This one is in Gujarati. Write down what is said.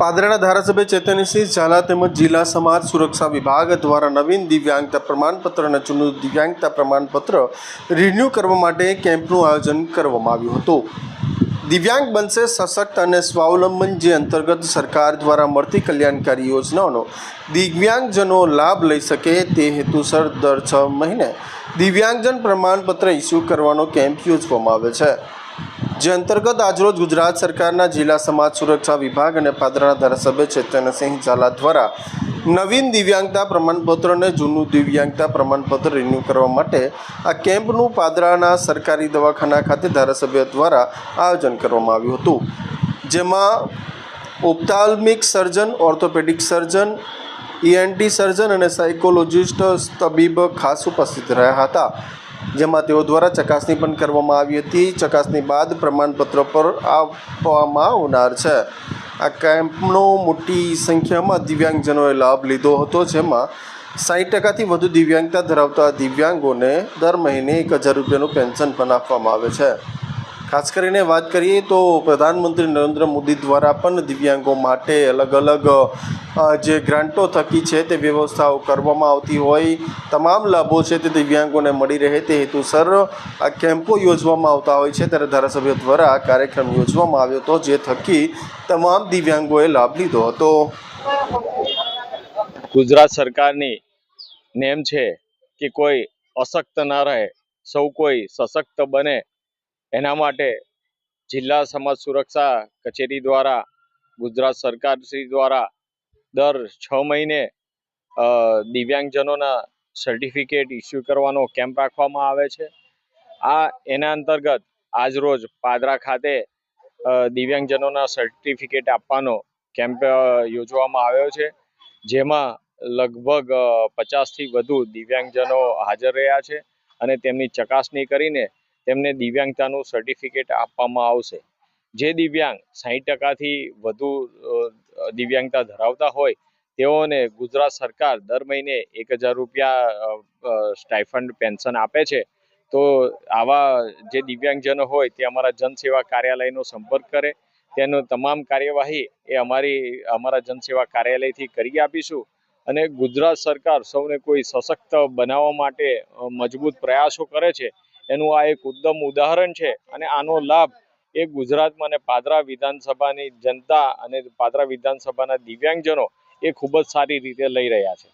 પાદરાના ધારાસભ્ય ચેતનસિંહ ઝાલા તેમજ જિલ્લા સમાજ સુરક્ષા વિભાગ દ્વારા નવીન દિવ્યાંગતા પ્રમાણપત્ર અને જૂનું દિવ્યાંગતા પ્રમાણપત્ર રિન્યૂ કરવા માટે કેમ્પનું આયોજન કરવામાં આવ્યું હતું. દિવ્યાંગ બનશે સશક્ત અને સ્વાવલંબન જે અંતર્ગત સરકાર દ્વારા મળતી કલ્યાણકારી યોજનાઓનો દિવ્યાંગજનો લાભ લઈ શકે તે હેતુસર દર છ મહિને દિવ્યાંગજન પ્રમાણપત્ર ઇસ્યુ કરવાનો કેમ્પ યોજવામાં આવે છે. જે અંતર્ગત આજરોજ ગુજરાત સરકારના જિલ્લા સમાજ સુરક્ષા વિભાગ અને પાદરાના ધારાસભ્ય ચેતનસિંહ ઝાલા દ્વારા નવીન દિવ્યાંગતા પ્રમાણપત્ર અને જૂનું દિવ્યાંગતા પ્રમાણપત્ર રિન્યૂ કરવા માટે આ કેમ્પનું પાદરાના સરકારી દવાખાના ખાતે ધારાસભ્ય દ્વારા આયોજન કરવામાં આવ્યું હતું. જેમાં ophthalmic surgeon, orthopaedic surgeon ENT સર્જન અને સાયકોલોજિસ્ટ તબીબ ખાસ ઉપસ્થિત રહ્યા હતા, જેમાં તેઓ દ્વારા ચકાસણી પણ કરવામાં આવી હતી. ચકાસણી બાદ પ્રમાણપત્ર પર આપવામાં આવનાર છે. આ કેમ્પનો મોટી સંખ્યામાં દિવ્યાંગજનોએ લાભ લીધો હતો, જેમાં સાઠ ટકાથી વધુ દિવ્યાંગતા ધરાવતા દિવ્યાંગોને દર મહિને એક હજાર રૂપિયાનું પેન્શન પણ આપવામાં આવે છે. ખાસ કરીને વાત કરીએ તો પ્રધાનમંત્રી નરેન્દ્ર મોદી દ્વારા પણ દિવ્યાંગો માટે અલગ અલગ જે ગ્રાન્ટો થકી છે તે વ્યવસ્થાઓ કરવામાં આવતી હોય, તમામ લાભો છે તે દિવ્યાંગોને મળી રહે તે હેતુસર આ કેમ્પો યોજવામાં આવતા હોય છે. ત્યારે ધારાસભ્ય દ્વારા આ કાર્યક્રમ યોજવામાં આવ્યો હતો, જે થકી તમામ દિવ્યાંગોએ લાભ લીધો હતો. ગુજરાત સરકારની નેમ છે કે કોઈ અશક્ત ના રહે, સૌ કોઈ સશક્ત બને એના માટે જિલ્લા સમાજ સુરક્ષા કચેરી દ્વારા, ગુજરાત સરકાર શ્રી દ્વારા દર છ મહિને દિવ્યાંગજનોના સર્ટિફિકેટ ઇસ્યુ કરવાનો કેમ્પ રાખવામાં આવે છે. આ એના અંતર્ગત આજરોજ પાદરા ખાતે દિવ્યાંગજનોના સર્ટિફિકેટ આપવાનો કેમ્પ યોજવામાં આવ્યો છે. જેમાં લગભગ પચાસથી વધુ દિવ્યાંગજનો હાજર રહ્યા છે અને તેમની ચકાસણી કરીને તેમને દિવ્યાંગતાનું સર્ટિફિકેટ આપવામાં આવશે. જે દિવ્યાંગ સાહીઠ ટકાથી વધુ દિવ્યાંગતા ધરાવતા હોય, તેઓને ગુજરાત સરકાર દર મહિને એક હજાર રૂપિયા સ્ટાઇફંડ પેન્શન આપે છે. તો આવા જે દિવ્યાંગજનો હોય, તે અમારા જનસેવા કાર્યાલયનો સંપર્ક કરે. તેનો તમામ કાર્યવાહી એ અમારી, અમારા જનસેવા કાર્યાલયથી કરી આપીશું. અને ગુજરાત સરકાર સૌને કોઈ સશક્ત બનાવવા માટે મજબૂત પ્રયાસો કરે છે. એનું આ એક ઉત્તમ ઉદાહરણ છે અને આનો લાભ એ ગુજરાતમાં અને પાદરા વિધાનસભાની જનતા અને પાદરા વિધાનસભાના દિવ્યાંગજનો એ ખૂબ જ સારી રીતે લઈ રહ્યા છે.